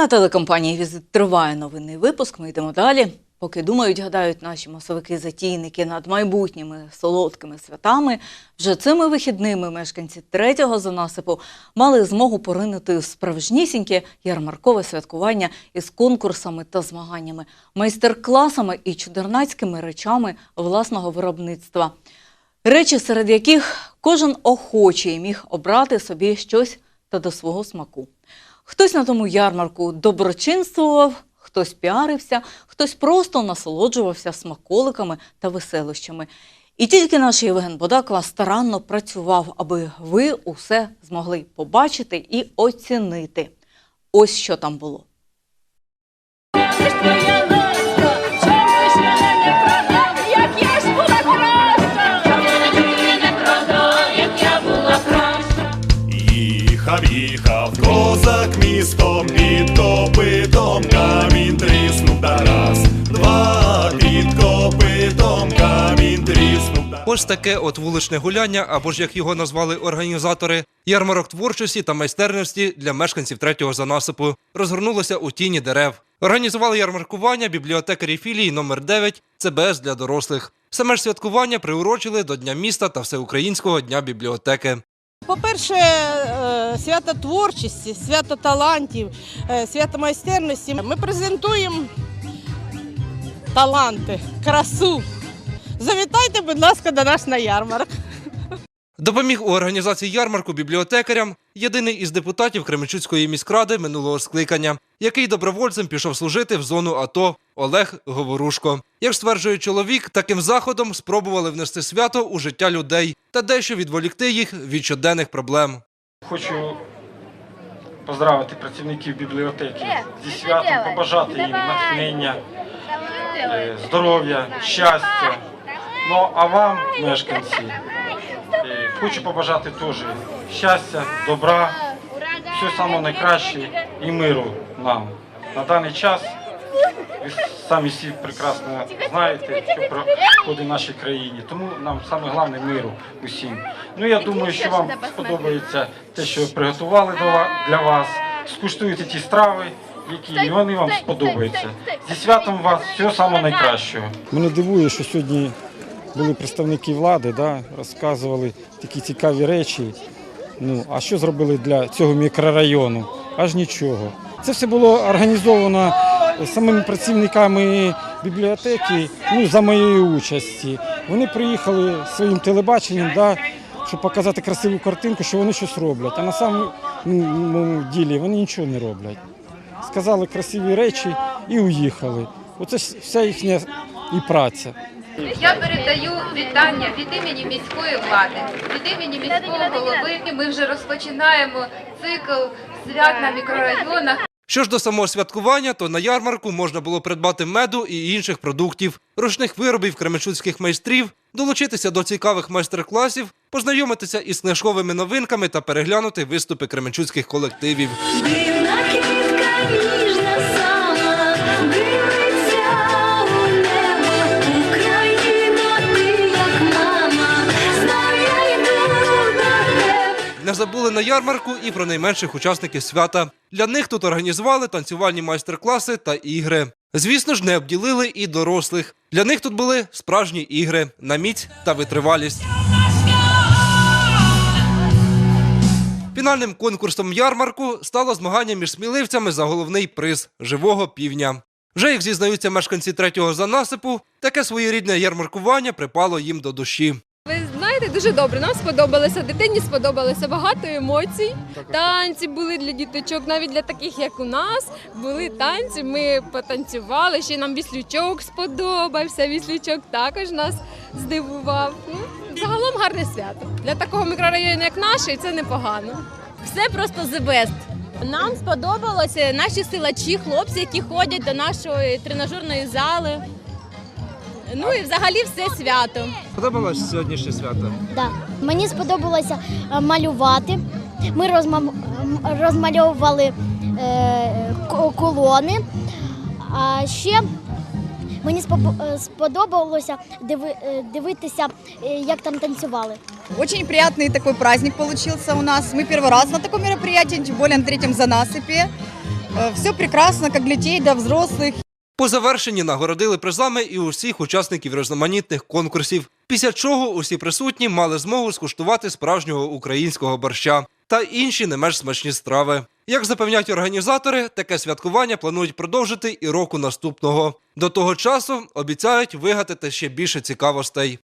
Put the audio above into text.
На телекомпанії Візит триває новинний випуск. Ми йдемо далі. Поки думають, гадають наші масовики-затійники над майбутніми солодкими святами, вже цими вихідними мешканці третього занасипу мали змогу поринути в справжнісіньке ярмаркове святкування із конкурсами та змаганнями, майстер-класами і чудернацькими речами власного виробництва. Речі, серед яких кожен охочий міг обрати собі щось та до свого смаку. Хтось на тому ярмарку доброчинствував, хтось піарився, хтось просто насолоджувався смаколиками та веселощами. І тільки наш Євген Бодакова старанно працював, аби ви усе змогли побачити і оцінити. Ось що там було. Їхав, козак містом під копитом камінь тріснув та раз, два під копитом камінь тріснув Ось таке от вуличне гуляння, або ж як його назвали організатори, ярмарок творчості та майстерності для мешканців третього занасипу розгорнулося у тіні дерев. Організували ярмаркування бібліотекарі філії номер 9 ЦБС для дорослих. Саме ж святкування приурочили до Дня міста та Всеукраїнського дня бібліотеки. По-перше, е, свято творчості, свято талантів, е, свято майстерності. Ми презентуємо таланти, красу. Завітайте, будь ласка, до нас на ярмарок. Допоміг у організації ярмарку бібліотекарям єдиний із депутатів Кременчуцької міськради минулого скликання, який добровольцем пішов служити в зону АТО Олег Говорушко. Як стверджує чоловік, таким заходом спробували внести свято у життя людей та дещо відволікти їх від щоденних проблем. Хочу поздравити працівників бібліотеки зі святом, побажати їм натхнення, е, здоров'я, щастя. Ну а вам, мешканці, е, хочу побажати теж щастя, добра, все саме найкраще і миру нам. На даний час ви самі всі прекрасно знаєте, що проходить в нашій країні. Тому нам саме головне миру усім. Ну я думаю, що вам сподобається те, що приготували для вас. Скуштуйте ті страви, які і вони вам сподобаються. Зі святом вас всього найкращого. Мене дивує, що сьогодні були представники влади, да, розказували такі цікаві речі. Ну, а що зробили для цього мікрорайону? Аж нічого. Це все було організовано самими працівниками бібліотеки, ну, за моєї участі. Вони приїхали своїм телебаченням, да, щоб показати красиву картинку, що вони щось роблять. А на самому ділі вони нічого не роблять. Сказали красиві речі і уїхали. Оце вся їхня і праця. Я передаю вітання від імені міської влади, від імені міського голови. Ми вже розпочинаємо цикл свят на мікрорайонах. Що ж до самого святкування, то на ярмарку можна було придбати меду і інших продуктів, ручних виробів кременчуцьких майстрів, долучитися до цікавих майстер-класів, познайомитися із книжковими новинками та переглянути виступи кременчуцьких колективів. Забули на ярмарку і про найменших учасників свята. Для них тут організували танцювальні майстер-класи та ігри. Звісно ж, не обділили і дорослих. Для них тут були справжні ігри на міць та витривалість. Фінальним конкурсом ярмарку стало змагання між сміливцями за головний приз живого півня. Вже як зізнаються мешканці третього занасипу, таке своєрідне ярмаркування припало їм до душі. Дуже добре. Нам сподобалося. Дитині сподобалося багато емоцій. Танці були для діточок, навіть для таких, як у нас, були танці. Ми потанцювали. Ще нам віслючок сподобався. Віслючок також нас здивував. Ну, загалом гарне свято. Для такого мікрорайону, як наш, це непогано. Все просто the best. Нам сподобалося наші силачі, хлопці, які ходять до нашої тренажерної зали. Ну і взагалі все свято. Подобалось сьогоднішнє свято? Да. Мені сподобалося е, малювати. Ми розма- м, розмальовували е, ко- колони. А ще мені спо- е, сподобалося диви- е, дивитися, е, як там танцювали. Очень приятный такой праздник получился у нас. Мы первый раз на таком мероприятии, тем более на третьем занасыпе. Все прекрасно, как для детей, для взрослых. По завершенні нагородили призами і усіх учасників різноманітних конкурсів. Після чого усі присутні мали змогу скуштувати справжнього українського борща та інші не менш смачні страви. Як запевняють організатори, таке святкування планують продовжити і року наступного. До того часу обіцяють вигадати ще більше цікавостей.